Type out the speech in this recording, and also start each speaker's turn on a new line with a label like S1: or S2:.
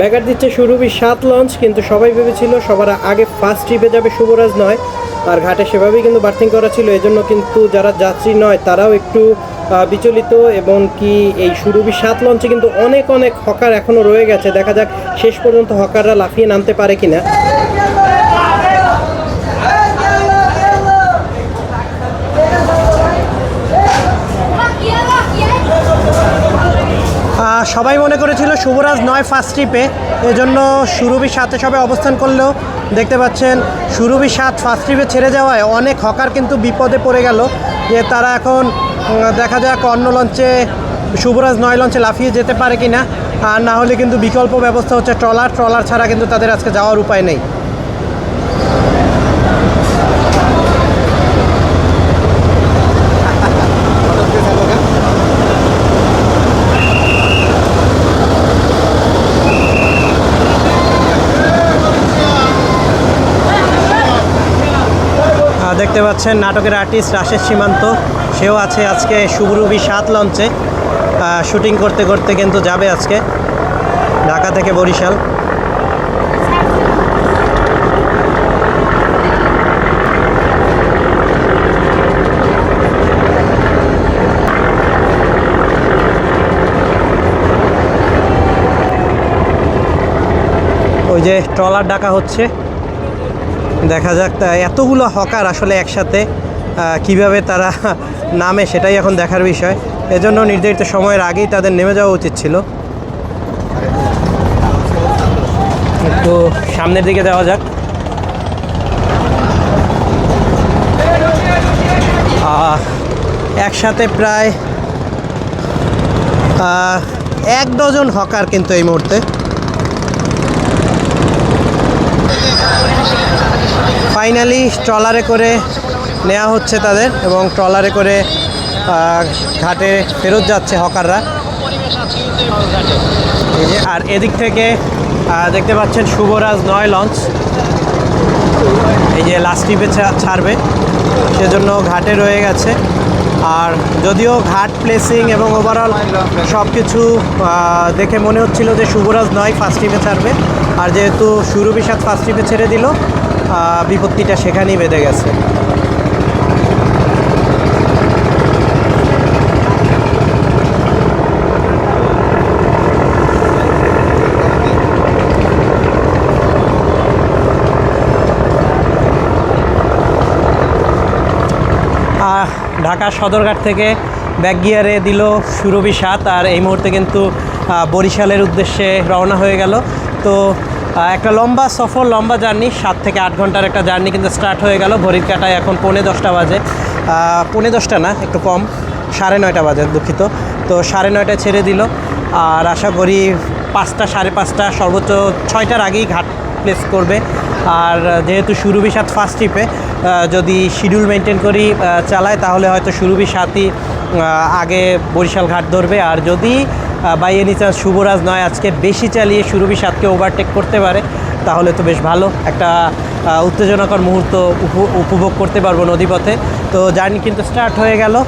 S1: ব্যাগার দিচ্ছে সুরভি সাত লঞ্চ কিন্তু সবাই ভেবেছিল সবার আগে ফার্স্ট ট্রিপে যাবে শুভরাজ নয়। আর ঘাটে সেভাবেই কিন্তু বার্থিং করা ছিল এই জন্য কিন্তু যারা যাত্রী নয়, তারাও একটু বিচলিত এবং কি এই সুরভি সাত লঞ্চে কিন্তু অনেক অনেক হকার এখনও রয়ে গেছে। দেখা যাক শেষ পর্যন্ত হকাররা লাফিয়ে নামতে পারে কিনা। সবাই মনে করেছিল শুভরাজ নয় ফার্স্ট ট্রিপে এজন্য সুরভি সাথে সবাই অবস্থান করলেও দেখতে পাচ্ছেন, সুরভি সাত ফার্স্ট ট্রিপে ছেড়ে যাওয়ায় অনেক হকার কিন্তু বিপদে পড়ে গেল যে তারা এখন দেখা যাক অন্য লঞ্চে, শুভরাজ নয় লঞ্চে লাফিয়ে যেতে পারে কি না আর না হলে কিন্তু বিকল্প ব্যবস্থা হচ্ছে ট্রলার ট্রলার ছাড়া কিন্তু তাদের আজকে যাওয়ার উপায় নেই। দেখতে পাচ্ছেন, নাটকের আর্টিস্ট রাশেশ সীমান্ত। সেও আছে আজকে শুভরুবি সাত লঞ্চে। শুটিং করতে করতে কিন্তু যাবে আজকে ঢাকা থেকে বরিশাল। ওই যে ট্রলার ডাকা হচ্ছে। দেখা যাক এতগুলো হকার আসলে একসাথে কীভাবে তারা নামে সেটাই এখন দেখার বিষয়। এজন্য নির্ধারিত সময়ের আগেই তাদের নেমে যাওয়া উচিত ছিল। একটু সামনের দিকে যাওয়া যাক। একসাথে প্রায় এক ডজন হকার কিন্তু এই মুহূর্তে। ফাইনালি ট্রলারে করে নেওয়া হচ্ছে তাদের এবং ট্রলারে করে ঘাটে ফেরত যাচ্ছে হকাররা। আর এদিক থেকে দেখতে পাচ্ছেন শুভরাজ নয় লঞ্চ। এই যে লাস্ট ট্রিপে ছাড়বে। সেজন্য ঘাটে রয়ে গেছে। আর যদিও ঘাট প্লেসিং এবং ওভারঅল সব কিছু দেখে মনে হচ্ছিল যে শুভরাজ নয় ফার্স্ট ট্রিপে ছাড়বে। আর যেহেতু সুরভিসাদ ফার্স্ট ট্রিপে ছেড়ে দিল বিপত্তিটা সেখানেই বেঁধে গেছে। ঢাকা সদরঘাট থেকে ব্যাক গিয়ারে দিল সুরভি সাত, আর এই মুহূর্তে কিন্তু বরিশালের উদ্দেশ্যে রওনা হয়ে গেল। তো একটা লম্বা সফর, লম্বা জার্নি, সাত থেকে আট ঘণ্টার একটা জার্নি কিন্তু স্টার্ট হয়ে গেল। ঘড়ির কাটায় এখন পৌনে দশটা বাজে। পৌনে দশটা না, একটু কম, সাড়ে নয়টা বাজে দুঃখিত। তো সাড়ে নয়টায় ছেড়ে দিল আর আশা করি পাঁচটা, সাড়ে পাঁচটা, সর্বোচ্চ ছয়টার আগেই ঘাট প্লেস করবে। আর যেহেতু সুরভি সাত ফার্স্ট ট্রিপে যদি শিডিউল মেনটেন করি চালায়, তাহলে হয়তো সুরভি সাতই আগে বরিশাল ঘাট ধরবে। আর যদি বাই এনি চান্স শুভরাজ নয়, আজকে বেশি চালিয়ে সুরভি সাতকে ওভারটেক করতে পারে। তাহলে তো বেশ ভালো একটা উত্তেজনাকর মুহূর্ত উপ- উপভোগ করতে পারব নদীপথে। তো জার্নি কিন্তু স্টার্ট হয়ে গেল।